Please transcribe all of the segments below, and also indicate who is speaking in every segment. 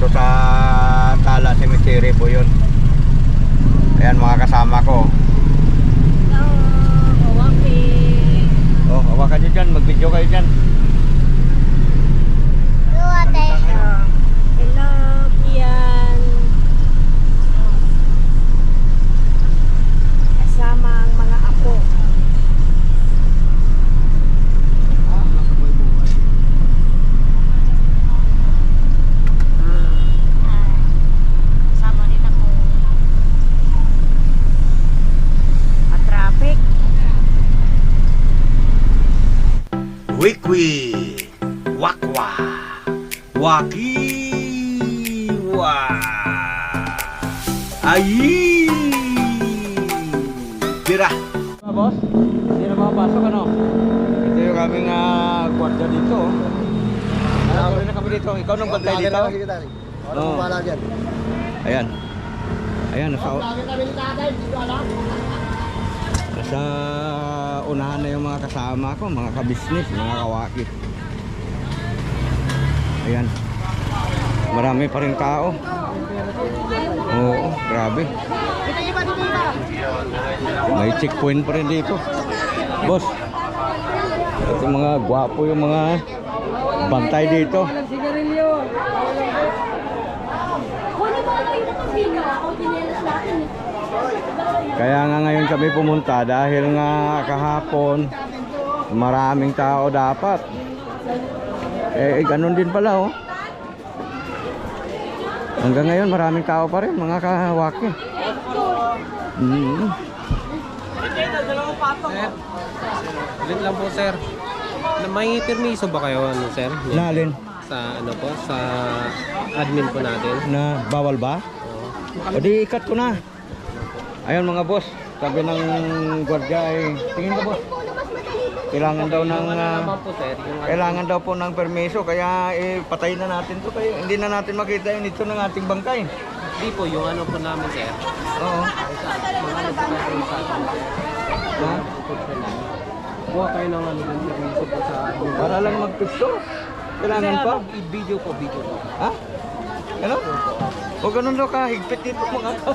Speaker 1: Dito sa Tala Cemetery po yun. Ayan mga kasama ko. Oh, hawakan nyo dyan, mag-video kayo dyan.
Speaker 2: Wikwi Wakwa Wakiwa Ayi Tira
Speaker 1: Mga boss, hindi na makapasok ano? Ito yung aming uh, dito. oh. Ano rin na kami dito. Ikaw nang bantay dito? Oo. Ayan. Ayan, nasa... Nasa unahan na yung mga kasama ko, mga kabisnes, mga kawakit. Ayan. Marami pa rin tao. Oo, grabe. May checkpoint pa rin dito. Boss. Ito mga gwapo yung mga bantay dito. Kaya nga ngayon kami pumunta dahil nga kahapon maraming tao dapat. Eh, eh ganun din pala oh. Hanggang ngayon maraming tao pa rin mga kahawaki. Mm.
Speaker 3: Ulit lang po sir. May permiso ba kayo ano sir?
Speaker 1: Nalin
Speaker 3: Sa ano po sa admin po natin.
Speaker 1: na bawal ba?
Speaker 3: Oo.
Speaker 1: O di ikat ko na. Ayun mga boss, sabi ng gwardiya ay tingin ko boss. Kailangan daw ng ah,
Speaker 3: ano,
Speaker 1: kailangan daw po ng permiso kaya eh patayin na natin to kaya hindi na natin makita yung ito ng ating bangkay.
Speaker 3: di po yung ano po namin sir.
Speaker 1: Oo.
Speaker 3: Kuha kayo ng ano yung permiso po sa.
Speaker 1: Para lang magpicture. Kailangan pa.
Speaker 3: ano, i-video po, video po.
Speaker 1: Ha? Ano? O ganun daw ka, higpit dito mga ka,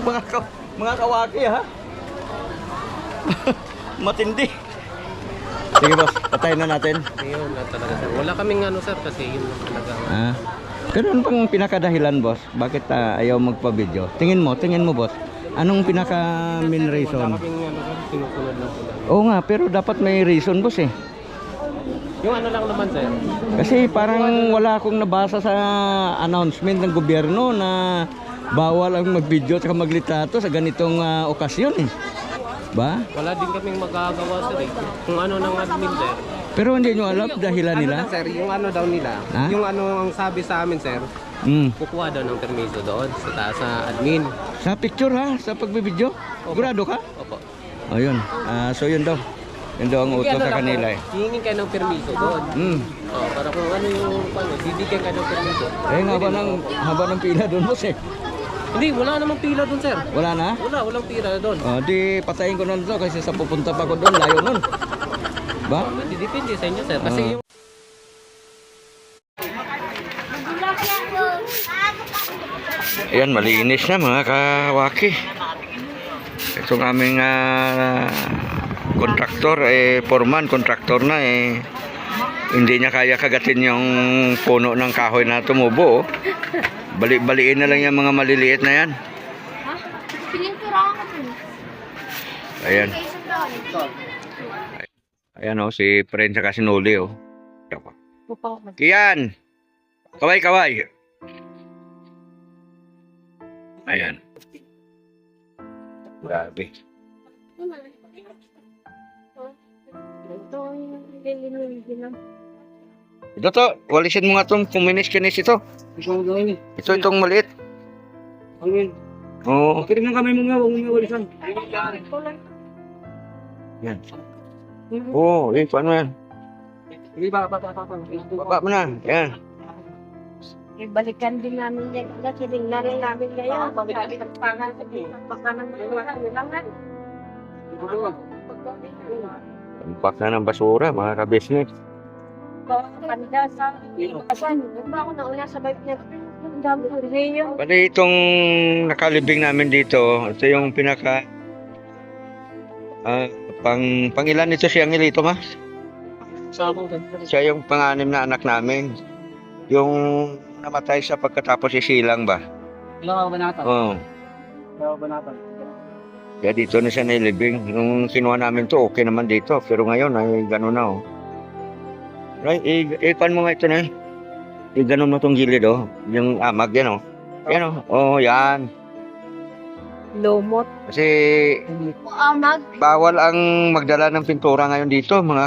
Speaker 1: mga ka, mga kawaki ha. Matindi. Sige boss, patayin na natin.
Speaker 3: Ayun na talaga sir. Wala kaming ano sir kasi yun lang talaga.
Speaker 1: Ah. Ganun pang pinakadahilan boss. Bakit ah, ayaw magpa-video? Tingin mo, tingin mo boss. Anong pinaka main
Speaker 3: Wala
Speaker 1: reason?
Speaker 3: kaming ano sir, sinusunod lang po.
Speaker 1: Oo nga, pero dapat may reason boss eh.
Speaker 3: Yung ano lang naman sir.
Speaker 1: Kasi parang wala akong nabasa sa announcement ng gobyerno na bawal ang mag-video at maglitrato sa ganitong ah, okasyon eh. Ba?
Speaker 3: Wala din kaming magagawa sir eh. Kung ano ng admin sir.
Speaker 1: Pero hindi nyo alam dahilan
Speaker 3: Ano
Speaker 1: nila?
Speaker 3: lang, sir, yung ano daw nila,
Speaker 1: Ha?
Speaker 3: yung ano ang sabi sa amin sir,
Speaker 1: Mm.
Speaker 3: kukuha daw ng permiso doon sa taas sa admin.
Speaker 1: Sa picture ha, sa pagbibideo. Sigurado ka?
Speaker 3: Opo.
Speaker 1: O yun. Ah, so yun daw. Yun daw ang utos
Speaker 3: Ano
Speaker 1: sa kanila eh.
Speaker 3: Hihingin kayo ng permiso doon.
Speaker 1: Mm.
Speaker 3: Oh, para kung ano yung ano, bibigyan ka ng permiso.
Speaker 1: Eh, haba ng, haba ng pila doon boss eh.
Speaker 3: Hindi, wala namang pila doon sir.
Speaker 1: Wala na?
Speaker 3: Wala, walang pila doon.
Speaker 1: O, di patayin ko na to kasi sa pupunta pa ko doon, layo nun. Ba?
Speaker 3: Hindi depende sa inyo sir. Kasi
Speaker 1: Ah.
Speaker 3: yung
Speaker 1: Ayan, malinis na mga kawaki. Itong aming ah, kontraktor, eh, foreman, kontraktor na eh. Hindi niya kaya kagatin yung puno ng kahoy na tumubo. Bali-baliin na lang yung mga maliliit na yan. Ayan. Ayan oh, si Pren sa Sinuli oh. Kiyan! Kaway, kaway! Ayan. Grabe.
Speaker 4: Ito yung lilinig lang.
Speaker 1: Ito to, walisin mo nga itong kuminis-kinis ito. Ito itong maliit. Oo.
Speaker 5: Kirim ng kamay mo nga, huwag mo nga walisan.
Speaker 1: Yan. Oo, oh, eh, paano yan?
Speaker 3: Hindi ba, ba, ba, ba, ba,
Speaker 1: Baba mo na. Yan.
Speaker 4: Ibalikan din namin yan. Kasi tingnan rin namin ngayon. Sabi ng pangal. Baka nang lang
Speaker 1: Tampak na ng basura, mga ka-business.
Speaker 4: Panda sa... Asan? Doon ba ako nauna sa bike rin
Speaker 1: Bali itong nakalibing namin dito, ito yung pinaka ah, pang pangilan ito si Angelito ma?
Speaker 3: Sa ako,
Speaker 1: Siya yung panganim na anak namin. Yung namatay sa pagkatapos si Silang ba?
Speaker 3: Ilang ako ba natin?
Speaker 1: Oo.
Speaker 3: Ilang ako ba natin?
Speaker 1: Kaya dito na siya nilibing. Nung kinuha namin to, okay naman dito. Pero ngayon ay gano'n na oh. Right, i- ipan mo nga ito na eh. I-ganon mo tong gilid oh. Yung amag yan oh. Yan oh. Oh, yan.
Speaker 4: Lumot.
Speaker 1: Kasi
Speaker 4: Amag.
Speaker 1: bawal ang magdala ng pintura ngayon dito, mga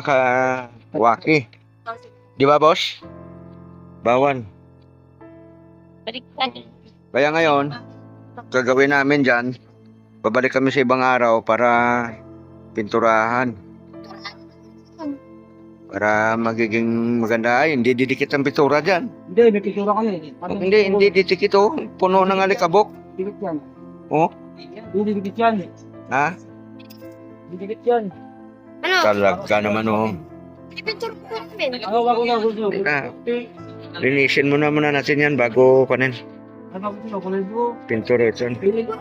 Speaker 1: kawaki. Di ba, boss? Bawal.
Speaker 4: Balikan.
Speaker 1: Kaya ngayon, gagawin namin dyan, babalik kami sa ibang araw para pinturahan. Para magiging maganda. Ay, hindi didikit ang pintura dyan.
Speaker 3: Hindi, may picture kami. Ano?
Speaker 1: Hindi, hindi didikit oh. Puno ng alikabok.
Speaker 3: Dikit yan.
Speaker 1: Oh,
Speaker 3: Hindi dikit yan.
Speaker 1: ha?
Speaker 3: Hindi dikit yan.
Speaker 4: Ano?
Speaker 1: Talaga naman oh.
Speaker 4: Ipintur ko namin.
Speaker 3: Ako, ako na gusto.
Speaker 1: Ah, linisin muna muna natin yan bago kanin.
Speaker 3: Ano gusto? Kulay ko.
Speaker 1: Pintura ito.
Speaker 3: Pili ko.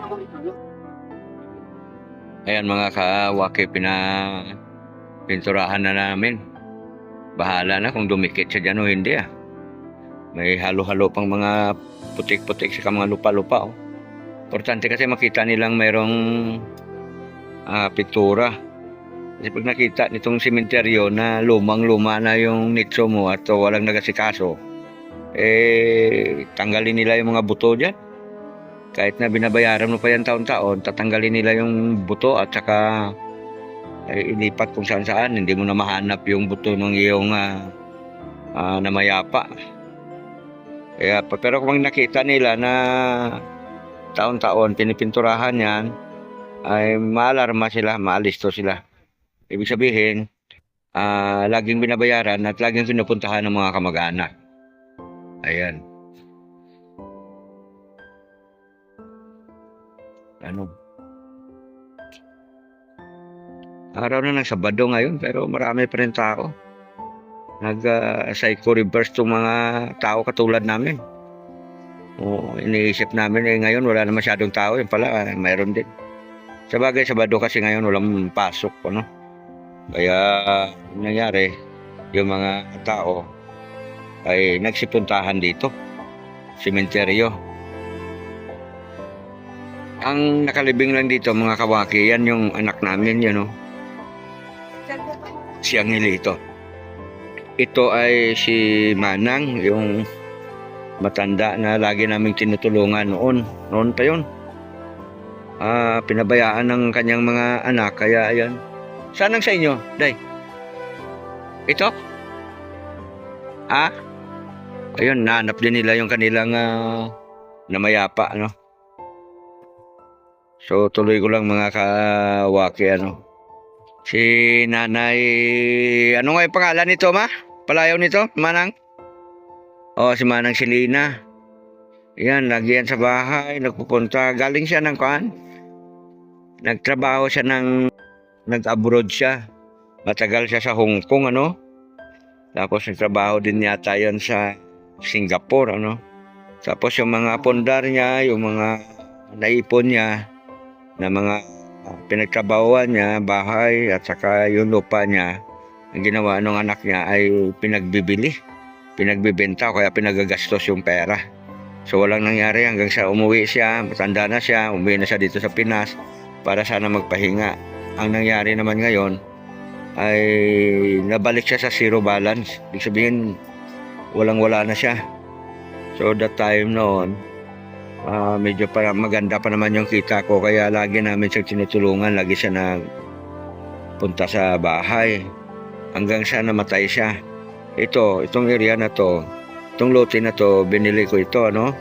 Speaker 1: Ayan mga kawaki, pina pinturahan na namin. Bahala na kung dumikit siya dyan o hindi ah. May halo-halo pang mga putik-putik sa mga lupa-lupa oh. Importante kasi makita nilang mayroong ah, pintura. Kasi pag nakita nitong sementeryo na lumang-luma na yung nitso mo at walang nagasikaso, eh tanggalin nila yung mga buto dyan kahit na binabayaran mo pa yan taon-taon, tatanggalin nila yung buto at saka eh, ilipat kung saan saan. Hindi mo na mahanap yung buto ng iyong ah, ah, namayapa. Kaya, pero kung nakita nila na taon-taon pinipinturahan yan, ay maalarma sila, maalisto sila. Ibig sabihin, ah, laging binabayaran at laging pinupuntahan ng mga kamag-anak. Ayan. ano araw na ng Sabado ngayon pero marami pa rin tao. Nag uh, psycho reverse tong mga tao katulad namin. O iniisip namin eh ngayon wala na masyadong tao yun pala eh, mayroon din. Sa Sabado kasi ngayon walang pasok ano. Kaya ang nangyari yung mga tao ay nagsipuntahan dito sementeryo. Ang nakalibing lang dito mga kawaki, yan yung anak namin yun oh. Si Angelito. Ito ay si Manang, yung matanda na lagi naming tinutulungan noon. Noon pa yun. Ah, pinabayaan ng kanyang mga anak, kaya ayan. Saan ang sa inyo, Day? Ito? Ah? Ayun, nanap din nila yung kanilang ah, namayapa, ano? So tuloy ko lang mga kawaki ano. Si nanay, ano nga yung pangalan nito ma? Palayaw nito, Manang? Oh, si Manang Selina. Yan, lagi sa bahay, nagpupunta. Galing siya ng kuan. Nagtrabaho siya ng, nag-abroad siya. Matagal siya sa Hong Kong, ano? Tapos nagtrabaho din yata yan sa Singapore, ano? Tapos yung mga pondar niya, yung mga naipon niya, na mga pinagtrabahoan niya, bahay at saka yung lupa niya, ang ginawa ng anak niya ay pinagbibili, pinagbibenta kaya pinagagastos yung pera. So walang nangyari hanggang sa umuwi siya, matanda na siya, umuwi na siya dito sa Pinas para sana magpahinga. Ang nangyari naman ngayon ay nabalik siya sa zero balance. Ibig sabihin, walang wala na siya. So that time noon, Ah, medyo para maganda pa naman yung kita ko kaya lagi namin siya tinutulungan, lagi siya na punta sa bahay hanggang sa namatay siya. Ito, itong area na to, itong lote na to, binili ko ito, ano?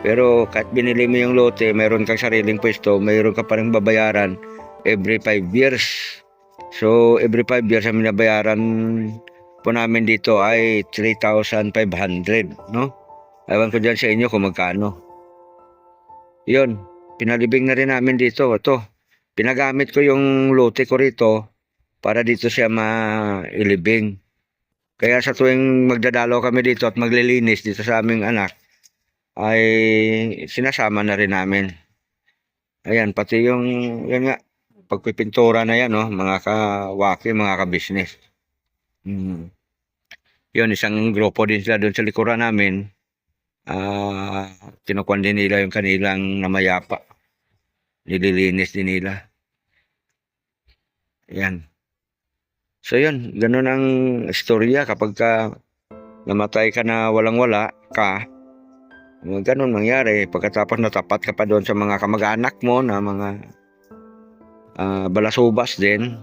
Speaker 1: Pero kahit binili mo yung lote, mayroon kang sariling pwesto, mayroon ka pa rin babayaran every 5 years. So, every 5 years ang binabayaran po namin dito ay 3,500, no? Ewan ko dyan sa inyo kung magkano. Yun, pinalibing na rin namin dito. Ito, pinagamit ko yung lote ko rito para dito siya mailibing. Kaya sa tuwing magdadalo kami dito at maglilinis dito sa aming anak, ay sinasama na rin namin. Ayan, pati yung, yan nga, pagpipintura na yan, no, mga kawaki, mga ka-business. Hmm. Yun, isang grupo din sila doon sa likuran namin. Ah, kinukuhan din nila yung kanilang namayapa. Nililinis din nila. Yan. So yun, ganun ang istorya kapag ka namatay ka na walang-wala ka, ganun mangyari. Pagkatapos natapat ka pa doon sa mga kamag-anak mo na mga ah, balasubas din,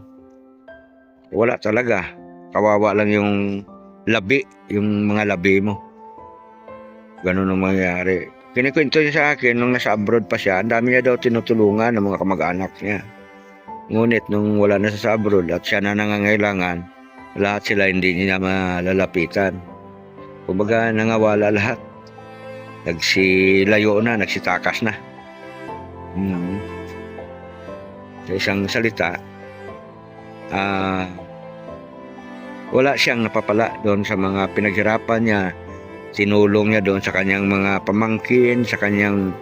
Speaker 1: wala talaga. Kawawa lang yung labi, yung mga labi mo. Ganun ang mangyari. Kinikwento niya sa akin nung nasa abroad pa siya, ang dami niya daw tinutulungan ng mga kamag-anak niya. Ngunit nung wala na sa abroad at siya na nangangailangan, lahat sila hindi niya malalapitan. Kumbaga nangawala lahat. Nagsilayo na, nagsitakas na. Hmm. Sa isang salita, ah, wala siyang napapala doon sa mga pinaghirapan niya. Tinulong niya doon sa kanyang mga pamangkin, sa kanyang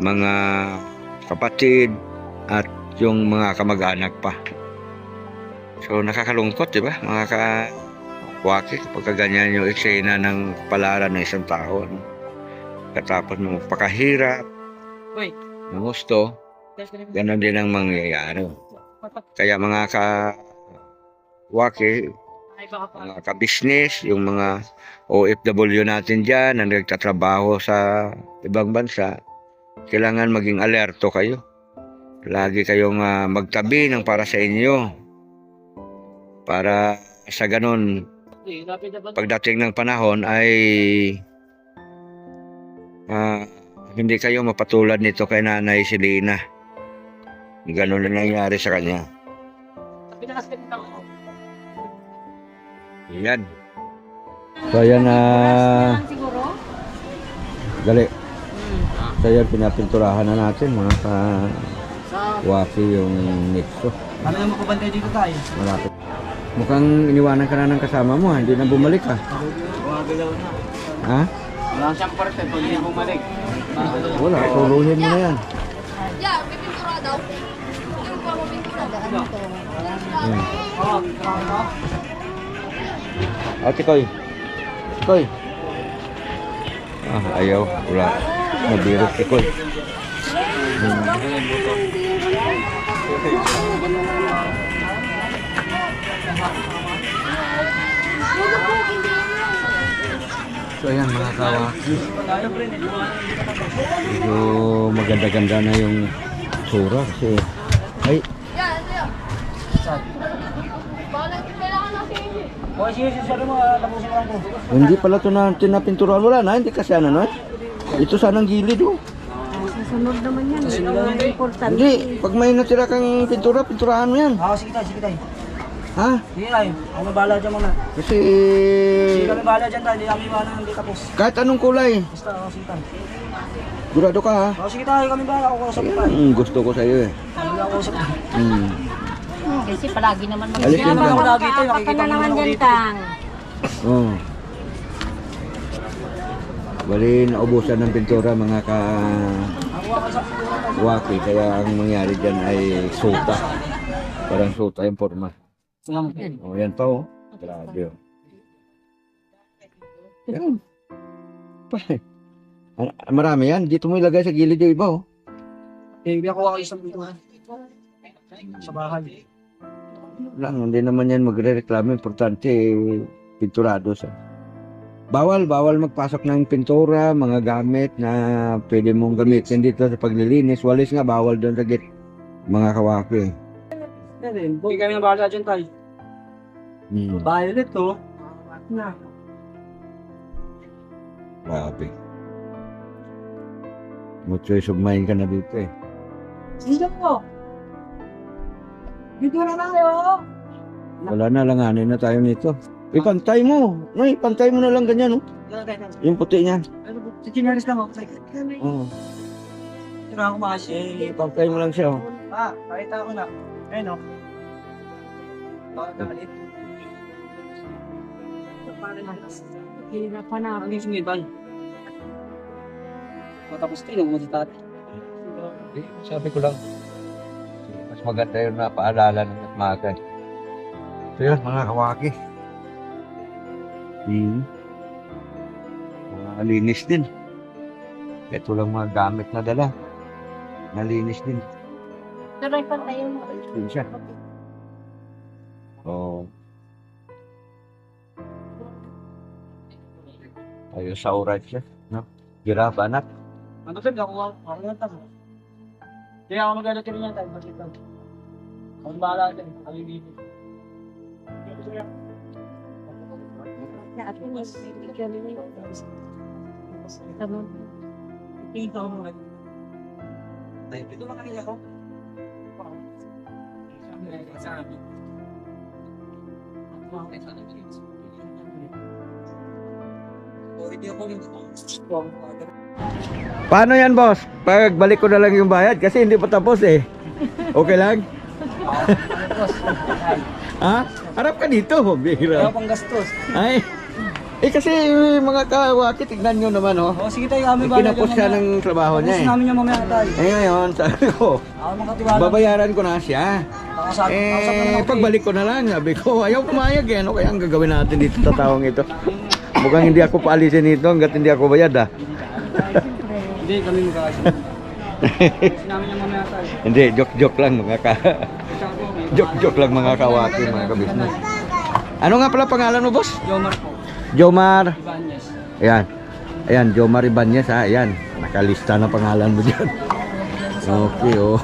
Speaker 1: mga kapatid, at yung mga kamag-anak pa. So nakakalungkot, di ba? Mga kawaki, kapag ganyan yung eksena ng kapalaran ng isang tao. No? Katapos ng pakahirap,
Speaker 4: Uy.
Speaker 1: ng gusto, ganun din ang mangyayari. Kaya mga
Speaker 4: pa.
Speaker 1: Mga ka-business, yung mga OFW natin dyan na nagtatrabaho sa ibang bansa, kailangan maging alerto kayo. Lagi kayong ah, magtabi ng para sa inyo. Para sa ganun, pagdating ng panahon ay ah, hindi kayo mapatulad nito kay Nanay Selena. Ganun na nangyari sa kanya.
Speaker 4: Pinakasin lang ako.
Speaker 1: Yan. So yan na
Speaker 4: Siguro?
Speaker 1: Dali. So yan, pinapinturahan na natin mga ka waki yung nixo.
Speaker 5: Ano yung makabantay dito tayo?
Speaker 1: Malapit. Mukhang iniwanan ka na ng kasama mo, ha? hindi na bumalik ha.
Speaker 5: Gumagalaw na.
Speaker 1: Ha?
Speaker 5: Wala siyang parte pag hindi bumalik.
Speaker 1: Wala, turuhin mo na yan.
Speaker 6: Ya, may pintura daw. Yung pa mo pintura daan to.
Speaker 1: Hmm.
Speaker 5: Oo, tama.
Speaker 1: Ate Koy. Koy. Ah, ayaw. Wala. Nabirot si Koy. Hmm. So ayan mga kawaki. Medyo maganda-ganda na yung tsura kasi ay
Speaker 6: Yan, ito yan. Bala, kailangan natin yun eh.
Speaker 5: O, sige, sige, sabi mo, ah, tapusin ko lang po.
Speaker 1: hindi pala ito na tinapinturan wala na hindi kasi ano no ito sanang gilid oh
Speaker 4: Susunod naman yan. Ito ang importante.
Speaker 1: hindi pag may natira kang pintura pinturahan mo yan
Speaker 5: Ah, sige tayo, sige tayo.
Speaker 1: ha
Speaker 5: Sige tayo, ako bahala dyan muna.
Speaker 1: kasi
Speaker 5: Sige kami bahala dyan tayo, hindi kami bahala hindi tapos.
Speaker 1: kahit anong kulay
Speaker 5: Basta, oh, sige tayo.
Speaker 1: Gurado ka ha
Speaker 5: Oh, sige tayo, kami bahala, ako kausap tayo.
Speaker 1: gusto ko sa iyo eh
Speaker 5: Kami lang kausap tayo.
Speaker 1: mm.
Speaker 4: Kasi palagi naman mag-
Speaker 1: Alisin
Speaker 5: Kaya
Speaker 1: mo.
Speaker 5: ako lagi
Speaker 4: Ka
Speaker 5: nakikita
Speaker 4: na
Speaker 5: mo
Speaker 4: naman
Speaker 5: naman ako
Speaker 4: dyan,
Speaker 5: dito.
Speaker 4: Tang.
Speaker 1: oh. Bali, naubusan ng pintura mga ka
Speaker 5: ko.
Speaker 1: waki kaya ang mangyari dyan ay suta parang suta yung forma
Speaker 5: Salamat.
Speaker 1: oh yan pa oh grabe oh yan pa marami yan dito mo ilagay sa gilid yung iba oh
Speaker 5: Eh, hindi ako kausap dito. ha. Sa bahay.
Speaker 1: Lang, hindi naman yan magre-reklamo. Importante, eh, pinturado sa. Bawal, bawal magpasok ng pintura, mga gamit na pwede mong gamitin dito sa paglilinis. Walis nga, bawal doon sa gate. Mga
Speaker 5: din, hindi kami na bahala dyan tayo.
Speaker 1: Hmm,
Speaker 5: Violet to. Na.
Speaker 1: grabe. No choice of mind ka na dito eh.
Speaker 5: Sige mo. Dito na tayo.
Speaker 1: Wala na, langanin na tayo nito. Ipantay mo. No, ipantay mo na lang ganyan, no? Yung puti niya.
Speaker 5: Si Chinaris lang ako.
Speaker 1: Oo.
Speaker 5: Tira ako kasi.
Speaker 1: Ipantay mo lang siya, oh.
Speaker 5: Ah, nakita ko na. Ayun o. Bakit nakalit?
Speaker 4: Hirapan na.
Speaker 5: Ano yung sumibay? Matapos tayo, mo si tati.
Speaker 1: Eh, sabi ko lang. Maganda yun na paalala ng magay. So yun, mga kawaki. Hmm. Mga linis din. Ito lang mga gamit na dala. Nalinis din.
Speaker 4: Pero ipantayin mo.
Speaker 1: Yun siya. Oo. Ayos sa oras siya. No? Giraffe, anak.
Speaker 5: Ano ako lang tayo. Kaya ako mag-alala rin yan tayo. Tayo? Ako bahala yung dito.
Speaker 4: Na at least, mo. Tama.
Speaker 5: Tingin ako mga. Tayo, dito ba kanila ako? Sa amin. Ako mga kaya Oh, hindi ako rin. Strong.
Speaker 1: Paano yan, boss? Pagbalik ko na lang yung bayad kasi hindi pa tapos eh. Okay lang? ha? Harap ka dito,
Speaker 5: Kaya
Speaker 1: bihira.
Speaker 5: pang gastos.
Speaker 1: Ay. Eh kasi mga kawaki, tignan nyo naman oh.
Speaker 5: Oh, sige tayo, kami bahala
Speaker 1: Kinapos
Speaker 5: dyan
Speaker 1: siya ng trabaho niya eh.
Speaker 5: namin yung mamaya tayo.
Speaker 1: Eh ngayon, sabi ko,
Speaker 5: Ako makatiwala.
Speaker 1: babayaran ko na siya.
Speaker 5: Nakasab- nakasab na
Speaker 1: Eh,
Speaker 5: ako
Speaker 1: pagbalik ko na lang, sabi ko, ayaw pumayag eh. Ano kaya ang gagawin natin dito sa taong ito? Mukhang hindi ako paalisin dito hanggat hindi ako bayad ah.
Speaker 5: Eh. Hindi, kami mag-aasya. Sinamin yung mamaya tayo.
Speaker 1: hindi, joke-joke lang mga ka... Joke-joke lang mga kawaki, mga kabisnes. Ano nga pala pangalan mo, boss?
Speaker 5: Jomar po.
Speaker 1: Jomar.
Speaker 5: Ibanez.
Speaker 1: Ayan. Ayan, Jomar Ibanez ha. Ayan. Nakalista na pangalan mo dyan. Okay, oh.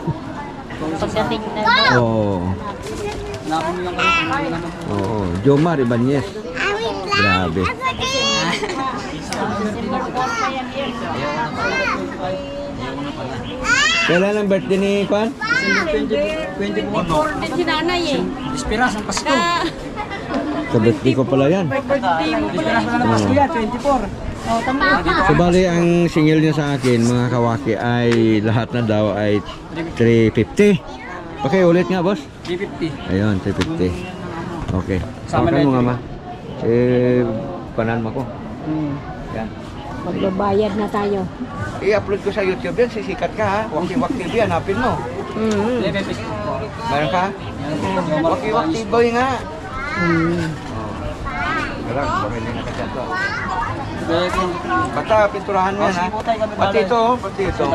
Speaker 4: Pagdating na
Speaker 1: Oo.
Speaker 5: Naman.
Speaker 1: Oo. Jomar Ibanez. Grabe. Kailan ang birthday ni Kwan?
Speaker 5: December 20, 20 po.
Speaker 4: Order si nanay eh.
Speaker 5: Esperas ang Pasko.
Speaker 1: Sa birthday ko pala yan.
Speaker 5: Esperas pala ng Pasko yan, 24.
Speaker 4: Oh, tama.
Speaker 1: So bali ang singil niya sa akin mga kawaki ay lahat na daw ay 350. Okay, ulit nga boss.
Speaker 5: 350.
Speaker 1: Ayun, 350. Okay.
Speaker 5: Sama
Speaker 1: Sama
Speaker 5: na
Speaker 1: mo
Speaker 5: yun.
Speaker 1: ma. Eh, panan mo ko.
Speaker 5: Hmm.
Speaker 1: Yan.
Speaker 4: Magbabayad na tayo.
Speaker 1: I-upload ko sa YouTube yan, sisikat ka ha. Wakiwak TV, hanapin mo.
Speaker 4: Mm.
Speaker 1: Meron ka? Wakiwak TV nga.
Speaker 4: Mm.
Speaker 1: Oh. Wala, bumili na ka dyan to. Basta pinturahan mo yan ha. Pati ito, oh, pati ito.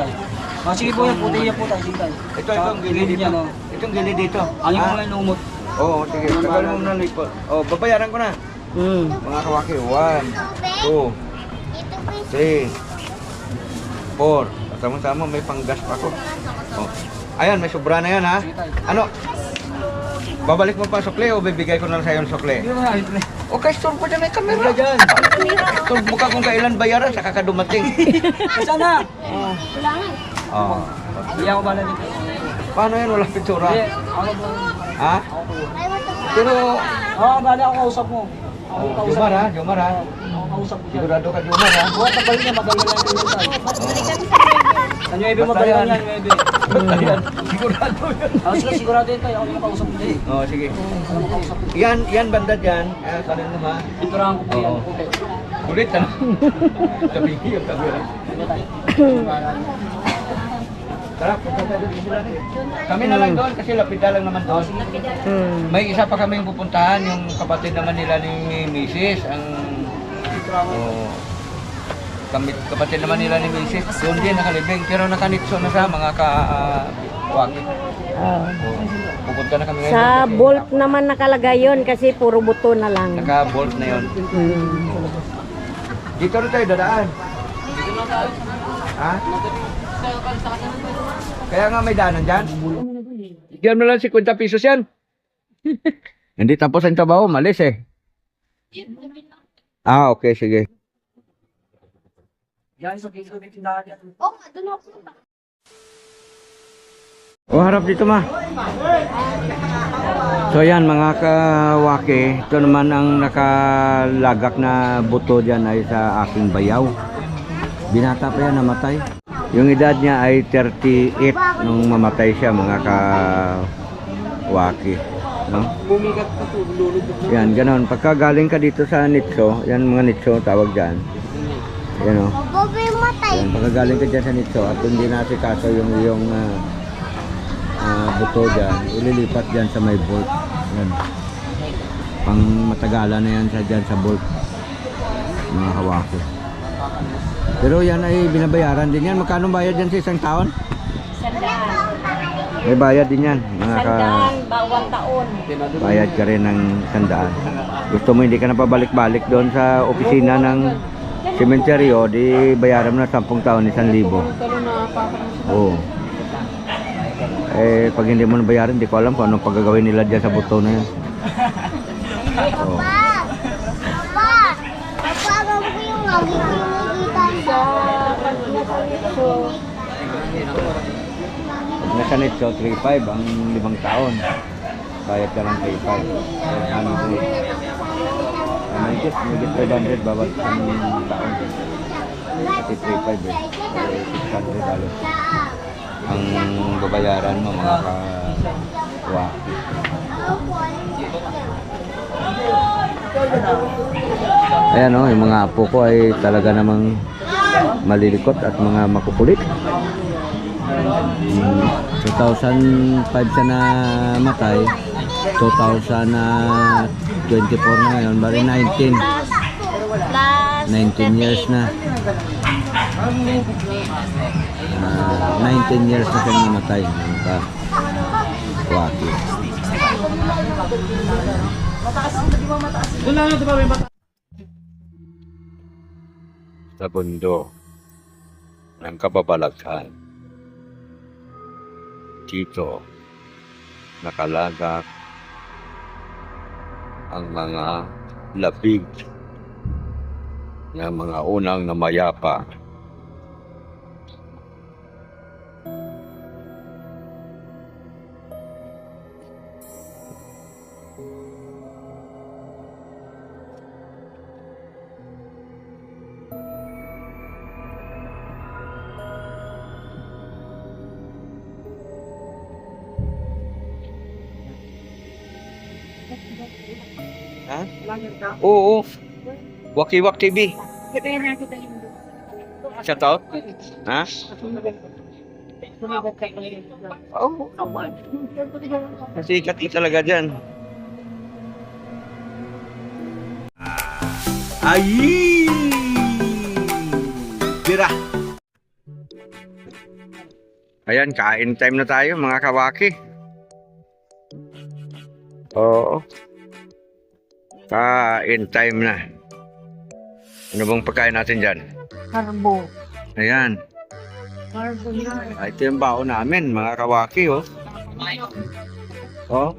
Speaker 5: Oh, sige po yan, puti yan po tayo. Sige tayo.
Speaker 1: Ito, itong gilid dito.
Speaker 5: Oh.
Speaker 1: Itong gilid dito.
Speaker 5: Ano mo lang lumot?
Speaker 1: Oo, sige. Tagal mo muna lipo. Oh, babayaran ko na.
Speaker 4: Mm.
Speaker 1: Mga kawaki, 1, 2, 3, 4. Tama-tama, may panggas pa ako. Oh. Ayan, may sobra na yan ha. Ano? Babalik mo pa sukle o bibigay ko na lang sa'yo ang sukle? O kay store ko dyan may kamera.
Speaker 5: dyan.
Speaker 1: Store mo ka kung kailan bayaran, saka ka dumating.
Speaker 5: Saan na?
Speaker 1: Oh.
Speaker 5: Hindi ako bala dito.
Speaker 1: Paano yan? Walang pintura.
Speaker 5: Hindi, ako po.
Speaker 1: Ha? Pero,
Speaker 5: Oo, bala ako kausap mo. Ako
Speaker 1: oh,
Speaker 5: kausap
Speaker 1: Jomar ha? Jomar ha?
Speaker 5: Ako kausap mo dyan.
Speaker 1: Sigurado ka Jomar ha?
Speaker 5: Buwan na balik niya, madali lang yung tayo. Sa 9
Speaker 1: Basta
Speaker 5: madali
Speaker 1: yan.
Speaker 5: lang yan, 9.
Speaker 1: Ayan, sigurado yan.
Speaker 5: Ako sila sigurado yun tayo, ako yung kausap mo dyan.
Speaker 1: Oh, sige.
Speaker 5: Yung.
Speaker 1: Yan, yan banda dyan. Eh, kanin mo ha?
Speaker 5: Pinturahan ko po yan.
Speaker 1: Oo.
Speaker 5: Okay.
Speaker 1: Ulit ha? Sabi niyo, sabi ha? Tara, punta tayo doon sila rin. Kami na lang doon kasi lapida lang naman doon. May isa pa kami pupuntahan, yung kapatid naman nila ni Mrs. Ang oh, kami, kapatid naman nila ni Mrs. Doon din nakalibing. Pero nakanitso na sa mga ka uh,
Speaker 4: Ah.
Speaker 1: Pupunta na kami ngayon.
Speaker 4: Sa
Speaker 1: kasi
Speaker 4: bolt naman nakalagay yun kasi puro buto na lang.
Speaker 1: Naka-bolt na yon.
Speaker 4: Mm.
Speaker 1: Dito na tayo dadaan. Ha? Kaya nga may daanan dyan. Bigyan mo lang 50 pesos yan. Hindi tapos ang trabaho, malis eh. Ah, okay, sige.
Speaker 5: Yan, sa Facebook, may tindahan yan.
Speaker 6: Oo nga, doon ako.
Speaker 1: O harap dito ma. So yan mga kawaki, ito naman ang nakalagak na buto dyan ay sa aking bayaw. Binata pa yan, namatay. Yung edad niya ay 38 nung mamatay siya mga kawaki. No?
Speaker 3: Bumigat pa to, lulubog na.
Speaker 1: Yan, ganon. Pagka galing ka dito sa Nitso, yan mga Nitso tawag dyan. Yan o.
Speaker 6: Matay.
Speaker 1: Yan, pagka galing ka dyan sa Nitso at hindi nasikaso yung yung ah, ah, buto dyan, ililipat dyan sa may bolt. Yan. Pang matagalan na yan sa dyan sa bolt. Mga hawaki. Pero yan ay binabayaran din yan. Magkano bayad dyan sa isang taon?
Speaker 4: Sandaan.
Speaker 1: May bayad din yan. Mga ka...
Speaker 4: Sandaan, bawang taon.
Speaker 1: bayad ka rin ng sandaan. Gusto mo hindi ka na pabalik-balik doon sa opisina ng sementeryo, di bayaran mo na 10 taon, 1,000. Oo. Eh, pag hindi mo na bayaran, di ko alam kung anong paggagawin nila dyan sa buto na yan. Oo.
Speaker 6: Pa! Pa! Papagang ko
Speaker 1: nasa nito, 3,500 ang limang taon. Bayad ka lang 3,500. Ano ito eh. Ano ito? Magigit 500 bawat isang taon. Kasi 3,500 eh. So, 600 dollars. Ang babayaran mo mga ka... Wow. Ayan o, yung mga apo ko ay talaga namang malilikot at mga makukulit. Mm, 2005 siya na matay. 2024 na ngayon. Bali 19.
Speaker 4: last
Speaker 1: 19 years na. Ah, 19 years na siyang namatay. Ka. Waki.
Speaker 5: Doon lang ito ba may bata?
Speaker 1: Sa bundo ng kababalaghan. Dito, nakalagak ang mga labig ng mga unang namayapa. Oo. Wakiwak TV. Shout out? Ha? Oo. Kasi ikat talaga dyan.
Speaker 2: Aí! Tira!
Speaker 1: Ayan, kain time na tayo mga kawaki. Oo. Kain time na. Ano bang pagkain natin dyan?
Speaker 4: Carbo.
Speaker 1: Ayan.
Speaker 4: Carbo na.
Speaker 1: Ah, Ito yung baon namin, mga kawaki, oh. Oh.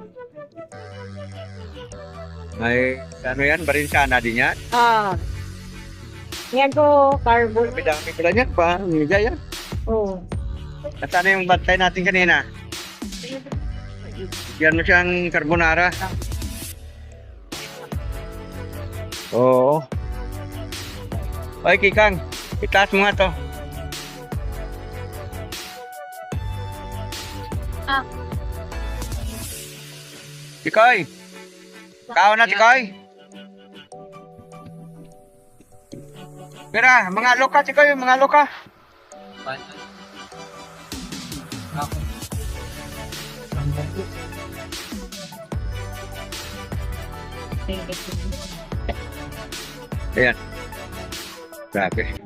Speaker 1: May, ano yan, barinsana din yan.
Speaker 4: Ah. Yan ko, carbo.
Speaker 1: Dami pala yan pa, miga yan.
Speaker 4: Oh.
Speaker 1: Nasaan na yung bantay natin kanina? Yan mo siyang carbonara. Oo. Oy, Kikang, itaas mo nga to.
Speaker 4: Ah.
Speaker 1: Tikoy! Kao na, Tikoy! Pira, mga loka, Tikoy, mga loka. Ayan. Grabe.